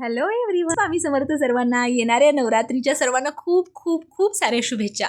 Hello everyone आम्ही समर्थ सर्वांना येणाऱ्या नवरात्रीच्या सर्वांना खूप खूप खूप साऱ्या शुभेच्छा.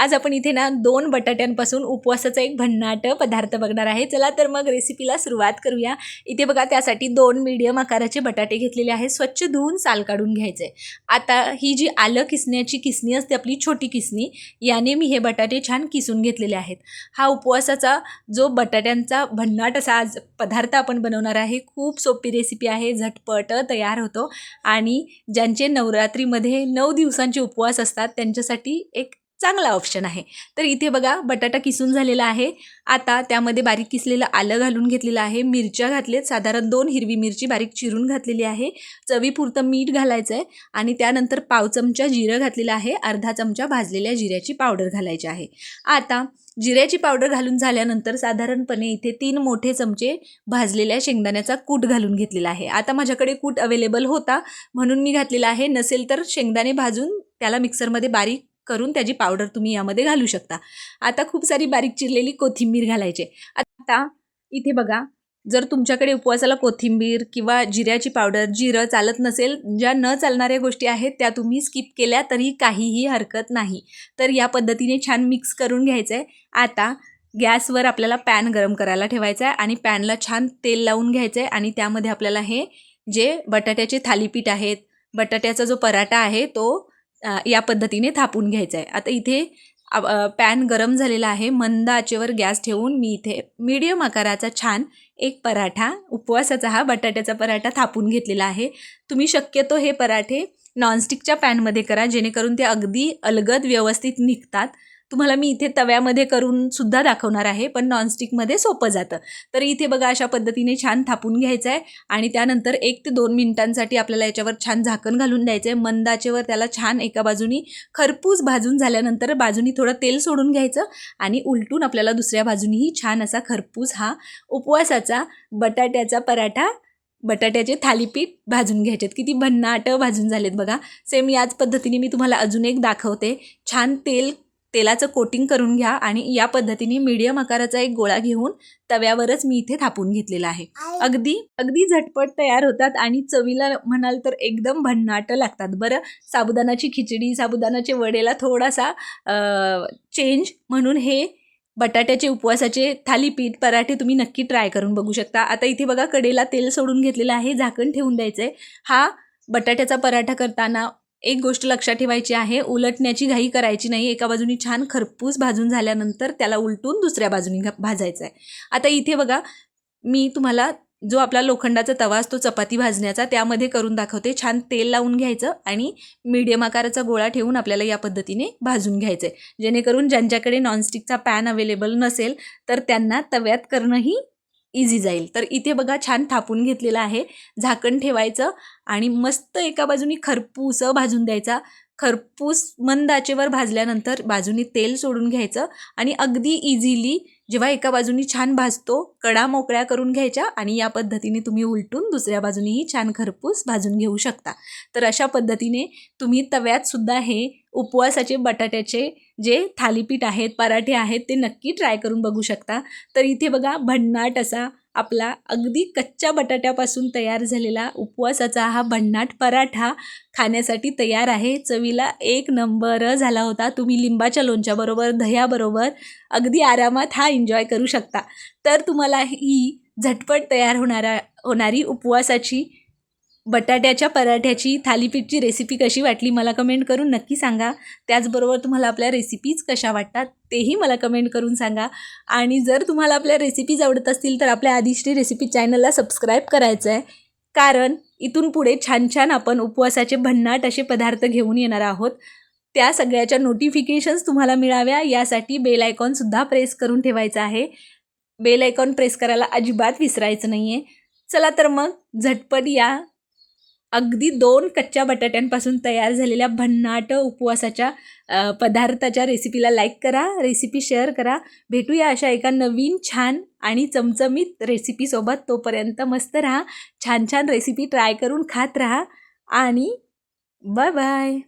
आज आपण इथे ना दोन बटाट्यांपासून उपवासाचा एक भन्नाट पदार्थ बघणार आहे. चला तर मग रेसिपीला सुरुवात करूया. इथे बघा त्यासाठी दोन मीडियम आकाराचे बटाटे घेतलेले आहे स्वच्छ धुवून साल काढून घ्यायचे. आता ही जी आलं किसण्याची किसणी असते आपली छोटी किसणी याने मी हे बटाटे छान किसून घेतलेले आहेत. हा उपवासाचा जो बटाट्यांचा भन्नाट असा आज पदार्थ आपण बनवणार आहे खूप सोपी रेसिपी आहे झटपट तयार होतो. आणि ज्यांचे नवरात्रीमध्ये नऊ दिवसांचे उपवास असतात त्यांच्यासाठी एक चांगला ऑप्शन आहे. तर इथे बघा बटाटा किसून झालेला आहे. आता त्यामध्ये बारीक किसलेलं आलं घालून घेतलेलं आहे. मिरच्या घातलेत साधारण दोन हिरवी मिरची बारीक चिरून घातलेली आहे. चवीपुरतं मीठ घालायचं आहे आणि त्यानंतर पाव चमचा जिरं घातलेलं आहे. अर्धा चमचा भाजलेल्या जिऱ्याची पावडर घालायची आहे. आता जिऱ्याची पावडर घालून झाल्यानंतर साधारणपणे इथे तीन मोठे चमचे भाजलेल्या शेंगदाण्याचा कूट घालून घेतलेला आहे. आता माझ्याकडे कूट अवेलेबल होता म्हणून मी घातलेला आहे. नसेल तर शेंगदाणे भाजून त्याला मिक्सरमध्ये बारीक करून त्याची पावडर तुम्ही यामध्ये घालू शकता. आता खूप सारी बारीक चिरलेली कोथिंबीर घालायची. आता इथे बघा जर तुमच्याकडे उपवासाला कोथिंबीर किंवा जिऱ्याची पावडर जिरं चालत नसेल ज्या न चालणाऱ्या गोष्टी आहेत त्या तुम्ही स्किप केल्या तरी काहीही हरकत नाही. तर या पद्धतीने छान मिक्स करून घ्यायचं आहे आता गॅसवर आपल्याला पॅन गरम करायला ठेवायचा आहे आणि पॅनला छान तेल लावून घ्यायचं आहे आणि त्यामध्ये आपल्याला हे जे बटाट्याचे थालीपीठ आहेत बटाट्याचा जो पराठा आहे तो या पद्धतीने थापून घ्यायचं आहे आता इथे पॅन गरम झालेला आहे. मंद आचेवर गॅस ठेवून मी इथे मीडियम आकाराचा छान एक पराठा उपवासाचा हा बटाट्याचा पराठा थापून घेतलेला आहे. तुम्ही शक्यतो हे पराठे नॉनस्टिकच्या पॅनमध्ये करा जेणेकरून ते अगदी अलगद व्यवस्थित निघतात. तुम्हाला मी इथे तव्यामध्ये करून सुद्धा दाखवणार आहे पण नॉनस्टिकमध्ये सोपं जातं. तर इथे बघा अशा पद्धतीने छान थापून घ्यायचं आहे आणि त्यानंतर एक ते दोन मिनिटांसाठी आपल्याला याच्यावर छान झाकण घालून द्यायचं आहे. मंदाचेवर त्याला छान एका बाजूनी खरपूस भाजून झाल्यानंतर बाजूनी थोडं तेल सोडून घ्यायचं आणि उलटून आपल्याला दुसऱ्या बाजूनीही छान असा खरपूस हा उपवासाचा बटाट्याचा पराठा बटाट्याचे थालीपीठ भाजून घ्यायचेत. किती भन्नाट भाजून झालेत बघा. सेम याच पद्धतीने मी तुम्हाला अजून एक दाखवते. छान तेल तेलाचं कोटिंग करून घ्या आणि या पद्धतीने मीडियम आकाराचा एक गोळा घेऊन तव्यावरच मी इथे थापून घेतलेला आहे. अगदी अगदी झटपट तयार होतात आणि चवीला म्हणाल तर एकदम भन्नाट लागतात. बरं साबुदाणाची खिचडी साबुदाणाचे वडेला थोडासा चेंज म्हणून हे बटाट्याचे उपवासाचे थालीपीठ पराठे तुम्ही नक्की ट्राय करून बघू शकता. आता इथे बघा कडेला तेल सोडून घेतलेलं आहे झाकण ठेवून द्यायचं आहे हा बटाट्याचा पराठा करताना एक गोष्ट लक्षात ठेवायची आहे उलटण्याची घाई करायची नाही. एका बाजूनी छान खरपूस भाजून झाल्यानंतर त्याला उलटून दुसऱ्या बाजूनी घा- भाजायचं आहे आता इथे बघा मी तुम्हाला जो आपला लोखंडाचा तवा असतो चपाती भाजण्याचा त्यामध्ये करून दाखवते. छान तेल लावून घ्यायचं आणि मीडियम आकाराचा गोळा ठेवून आपल्याला या पद्धतीने भाजून घ्यायचं आहे जेणेकरून ज्यांच्याकडे नॉनस्टिकचा पॅन अवेलेबल नसेल तर त्यांना तव्यात करणंही इझी जाईल. तर इथे बघा छान थापून घेतलेलं आहे. झाकण ठेवायचं आणि मस्त एका बाजूनी खरपूस भाजून द्यायचा. खरपूस मंद आचेवर भाजल्यानंतर बाजूनी तेल सोडून घ्यायचं आणि अगदी इझिली जेव्हा एका बाजूनी छान भाजतो कडा मोकळ्या करून घ्यायच्या आणि या पद्धतीने तुम्ही उलटून दुसऱ्या बाजूनेही छान खरपूस भाजून घेऊ शकता. तर अशा पद्धतीने तुम्ही तव्यातसुद्धा हे उपवासाचे बटाट्याचे जे थालीपीठ आहेत पराठे आहेत ते नक्की ट्राय करून बघू शकता. तर इथे बघा भन्नाट असा आपला अगदी कच्च्या बटाट्यापासून तयार झालेला उपवासाचा हा भन्नाट पराठा खाण्यासाठी तयार आहे. चवीला एक नंबर झाला होता. तुम्ही लिंबाच्या लोणच्याबरोबर दह्याबरोबर अगदी आरामात हा एन्जॉय करू शकता. तर तुम्हाला ही झटपट तयार होणारा होणारी उपवासाची बटाट्याच्या पराठ्याची थालीपीठची रेसिपी कशी वाटली मला कमेंट करून नक्की सांगा. त्याचबरोबर तुम्हाला आपल्या रेसिपीज कशा वाटतात तेही मला कमेंट करून सांगा. आणि जर तुम्हाला आपल्या रेसिपीज आवडत असतील तर आपल्या आदिश्री रेसिपी चॅनलला सबस्क्राईब करायचं आहे. कारण इथून पुढे छान छान आपण उपवासाचे भन्नाट असे पदार्थ घेऊन येणार आहोत. त्या सगळ्याच्या नोटिफिकेशन्स तुम्हाला मिळाव्या. यासाठी बेल आयकॉनसुद्धा प्रेस करून ठेवायचं आहे. बेल आयकॉन प्रेस करायला अजिबात विसरायचं नाही आहे चला तर मग झटपट या अगदी दोन कच्च्या बटाट्यांपासून तयार झालेल्या भन्नाट उपवासाच्या पदार्थाच्या रेसिपीला लाईक करा रेसिपी शेअर करा. भेटूया अशा एका नवीन छान आणि चमचमीत रेसिपीसोबत तोपर्यंत मस्त राहा छान छान रेसिपी ट्राय करून खात राहा आणि बाय बाय